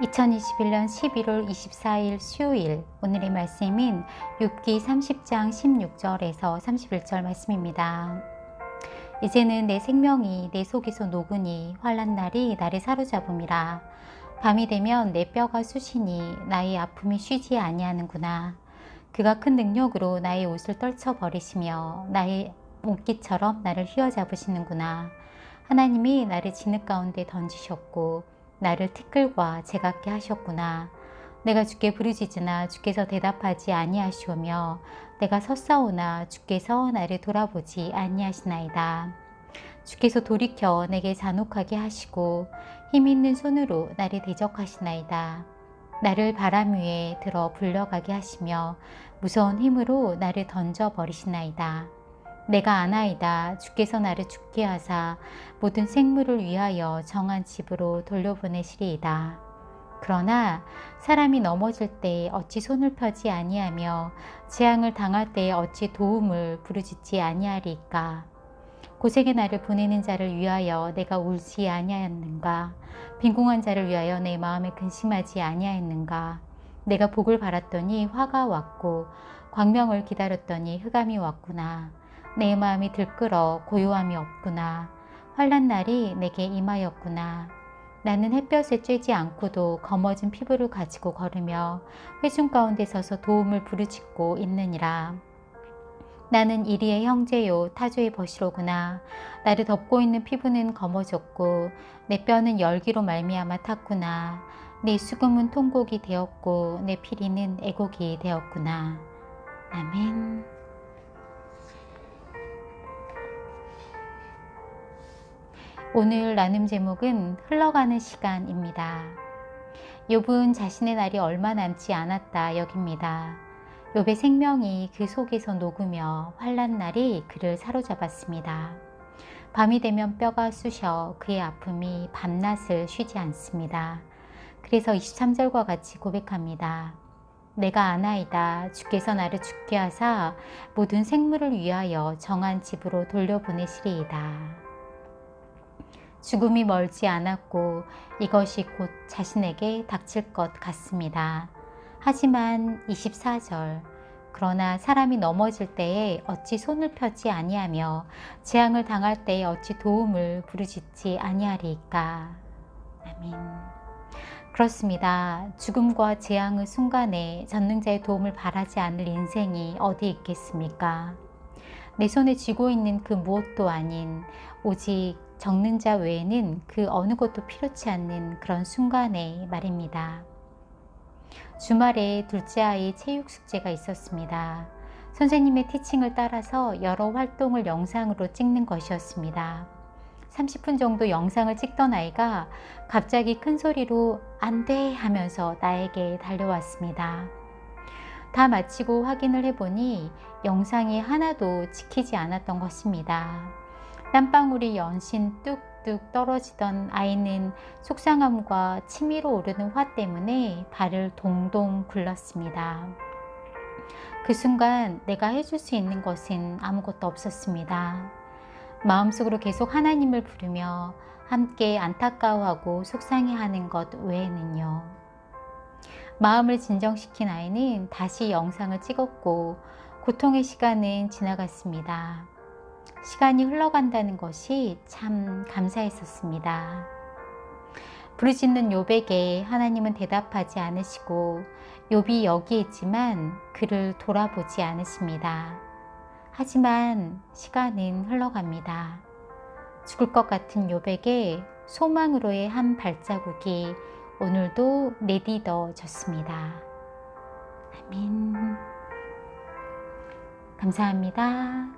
2021년 11월 24일 수요일. 오늘의 말씀은 6기 30장 16절에서 31절 말씀입니다. 이제는 내 생명이 내 속에서 녹으니 환란 날이 나를 사로잡음이라. 밤이 되면 내 뼈가 쑤시니 나의 아픔이 쉬지 아니하는구나. 그가 큰 능력으로 나의 옷을 떨쳐 버리시며 나의 옷깃처럼 나를 휘어잡으시는구나. 하나님이 나를 진흙 가운데 던지셨고 나를 티끌과 제각게 하셨구나. 내가 주께 부르짖으나 주께서 대답하지 아니하시오며 내가 섰사오나 주께서 나를 돌아보지 아니하시나이다. 주께서 돌이켜 내게 잔혹하게 하시고 힘 있는 손으로 나를 대적하시나이다. 나를 바람 위에 들어 불려가게 하시며 무서운 힘으로 나를 던져 버리시나이다. 내가 아나이다. 주께서 나를 죽게 하사 모든 생물을 위하여 정한 집으로 돌려보내시리이다. 그러나 사람이 넘어질 때 어찌 손을 펴지 아니하며 재앙을 당할 때 어찌 도움을 부르짖지 아니하리까. 고생의 나를 보내는 자를 위하여 내가 울지 아니하였는가. 빈궁한 자를 위하여 내 마음에 근심하지 아니하였는가. 내가 복을 바랐더니 화가 왔고 광명을 기다렸더니 흑암이 왔구나. 내 마음이 들끓어 고요함이 없구나. 환란 날이 내게 임하였구나. 나는 햇볕에 쬐지 않고도 검어진 피부를 가지고 걸으며 회중 가운데 서서 도움을 부르짖고 있느니라. 나는 이리의 형제요 타조의 버시로구나. 나를 덮고 있는 피부는 검어졌고 내 뼈는 열기로 말미암아 탔구나. 내 수금은 통곡이 되었고 내 피리는 애곡이 되었구나. 아멘. 오늘 나눔 제목은 흘러가는 시간입니다. 욥은 자신의 날이 얼마 남지 않았다 여깁니다. 욥의 생명이 그 속에서 녹으며 환란 날이 그를 사로잡았습니다. 밤이 되면 뼈가 쑤셔 그의 아픔이 밤낮을 쉬지 않습니다. 그래서 23절과 같이 고백합니다. 내가 아나이다. 주께서 나를 죽게 하사 모든 생물을 위하여 정한 집으로 돌려보내시리이다. 죽음이 멀지 않았고 이것이 곧 자신에게 닥칠 것 같습니다. 하지만 24절 그러나 사람이 넘어질 때에 어찌 손을 펴지 아니하며 재앙을 당할 때에 어찌 도움을 부르짖지 아니하리까. 아멘. 그렇습니다. 죽음과 재앙의 순간에 전능자의 도움을 바라지 않을 인생이 어디 있겠습니까? 내 손에 쥐고 있는 그 무엇도 아닌 오직 적는 자 외에는 그 어느 것도 필요치 않는 그런 순간에 말입니다. 주말에 둘째 아이 체육 숙제가 있었습니다. 선생님의 티칭을 따라서 여러 활동을 영상으로 찍는 것이었습니다. 30분 정도 영상을 찍던 아이가 갑자기 큰 소리로 안 돼 하면서 나에게 달려왔습니다. 다 마치고 확인을 해보니 영상이 하나도 지키지 않았던 것입니다. 땀방울이 연신 뚝뚝 떨어지던 아이는 속상함과 치밀어 오르는 화 때문에 발을 동동 굴렀습니다. 그 순간 내가 해줄 수 있는 것은 아무것도 없었습니다. 마음속으로 계속 하나님을 부르며 함께 안타까워하고 속상해하는 것 외에는요. 마음을 진정시킨 아이는 다시 영상을 찍었고 고통의 시간은 지나갔습니다. 시간이 흘러간다는 것이 참 감사했었습니다. 부르짖는 욥에게 하나님은 대답하지 않으시고 욥이 여기 있지만 그를 돌아보지 않으십니다. 하지만 시간은 흘러갑니다. 죽을 것 같은 욥에게 소망으로의 한 발자국이 오늘도 내딛어졌습니다. 아멘. 감사합니다.